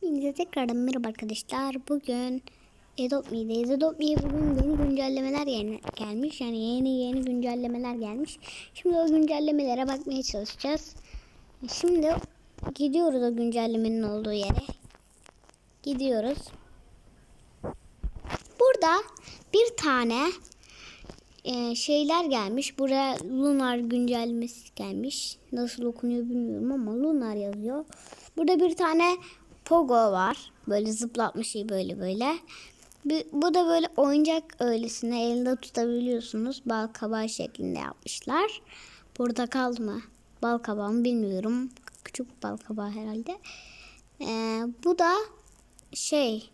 Hepinize tekrardan merhaba arkadaşlar. Bugün Adopt.me'deyiz. Adopt.me'ye bugün yeni güncellemeler yeni gelmiş. Yani yeni yeni güncellemeler gelmiş. Şimdi o güncellemelere bakmaya çalışacağız. Şimdi gidiyoruz o güncellemenin olduğu yere. Gidiyoruz. Burada bir tane e, şeyler gelmiş. Buraya Lunar güncellemesi gelmiş. Nasıl okunuyor bilmiyorum ama Lunar yazıyor. Burada bir tane Pogo var. Böyle zıplatma şey böyle böyle. Bu da böyle oyuncak öylesine elinde tutabiliyorsunuz. Bal kabağı şeklinde yapmışlar. Portakal mı? Bal kabağı mı bilmiyorum. Küçük bal kabağı herhalde. Ee, bu da şey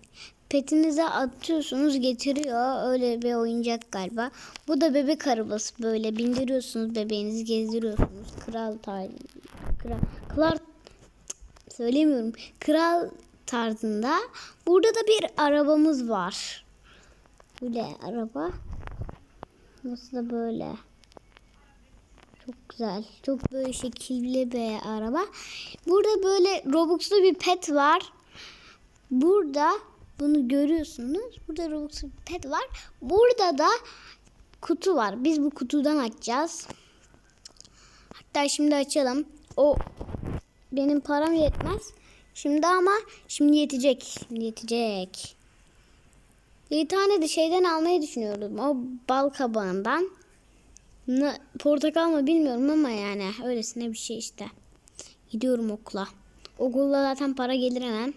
petinize atıyorsunuz getiriyor. Öyle bir oyuncak galiba. Bu da bebek arabası böyle bindiriyorsunuz bebeğinizi gezdiriyorsunuz. Kral tar kral, kral söylemiyorum. Kral tarzında. Burada da bir arabamız var. Böyle araba. Nasıl da böyle. Çok güzel. Çok böyle şekilli bir araba. Burada böyle Robux'lu bir pet var. Burada bunu görüyorsunuz. Burada Robux'lu bir pet var. Burada da kutu var. Biz bu kutudan açacağız. Hatta şimdi açalım. O benim param yetmez. Şimdi ama şimdi yetecek. Şimdi yetecek. Bir tane de şeyden almayı düşünüyorum. O bal kabağından. Portakal mı bilmiyorum ama yani öylesine bir şey işte. Gidiyorum okula. Okulda zaten para gelir hemen.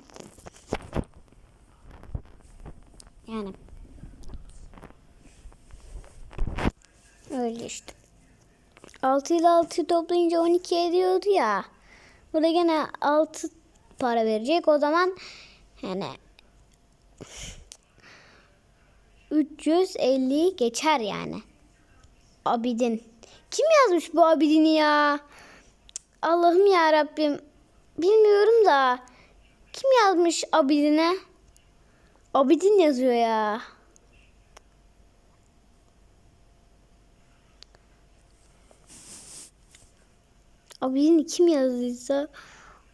Yani. Öyle işte. 6 ile 6 toplayınca 12 ediyordu ya. Burada gene 6 para verecek. O zaman yani 350 geçer yani. Abidin. Kim yazmış bu Abidin'i ya? Allah'ım ya Rabbim. Bilmiyorum da kim yazmış Abidin'e? Abidin yazıyor ya. Abidin kim yazdıysa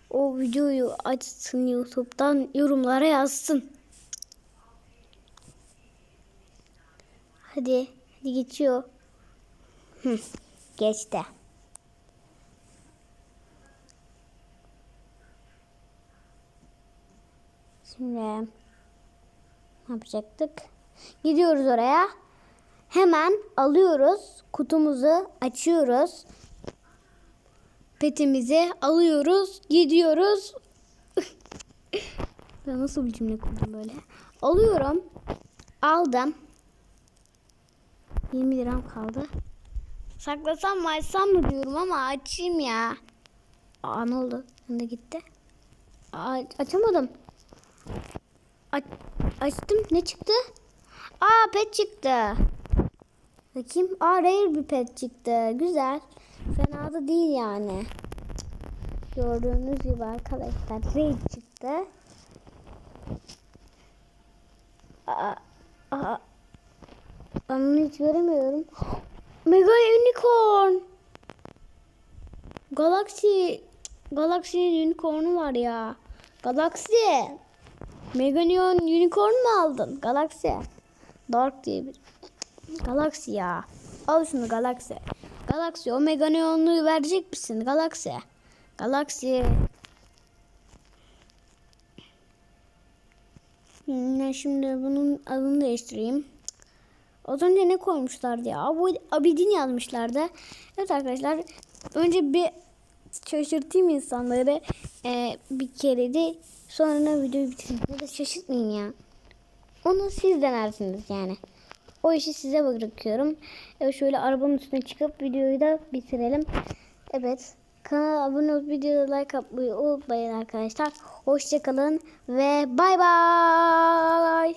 o videoyu açsın YouTube'dan yorumlara yazsın. Hadi, hadi geçiyor. Geçti. Şimdi ne yapacaktık? Gidiyoruz oraya. Hemen alıyoruz. Kutumuzu açıyoruz. Petimizi alıyoruz. Gidiyoruz. ben nasıl bir cümle kurdum böyle? Alıyorum. Aldım. 20 liram kaldı. Saklasam mı açsam mı diyorum ama açayım ya. Aa ne oldu? Ben de gitti. Aa, açamadım. Aç, açtım. Ne çıktı? Aa pet çıktı. Bakayım. Aa rare bir pet çıktı. Güzel. Fena da değil yani. Gördüğünüz gibi arkadaşlar rare çıktı. Aa, aa, ben hiç göremiyorum. Mega Unicorn. Galaxy. Galaxy'nin unicorn'u var ya. Galaxy. Mega Unicorn mu aldın? Galaxy. Dark diye bir. Galaxy ya. Al şunu Galaxy. Galaxy o Mega Neon'u verecek misin? Galaxy. Galaxy. Hmm, ben şimdi bunun adını değiştireyim. Az önce ne koymuşlardı ya? Abidin yazmışlardı. Evet arkadaşlar. Önce bir şaşırtayım insanları. Ee, bir kere de sonra videoyu bitireyim. Ya da şaşırtmayayım ya. Onu siz denersiniz yani. O işi size bırakıyorum. Evet şöyle arabanın üstüne çıkıp videoyu da bitirelim. Evet. Kanala abone olup videoda like atmayı unutmayın arkadaşlar. Hoşçakalın ve bay bay.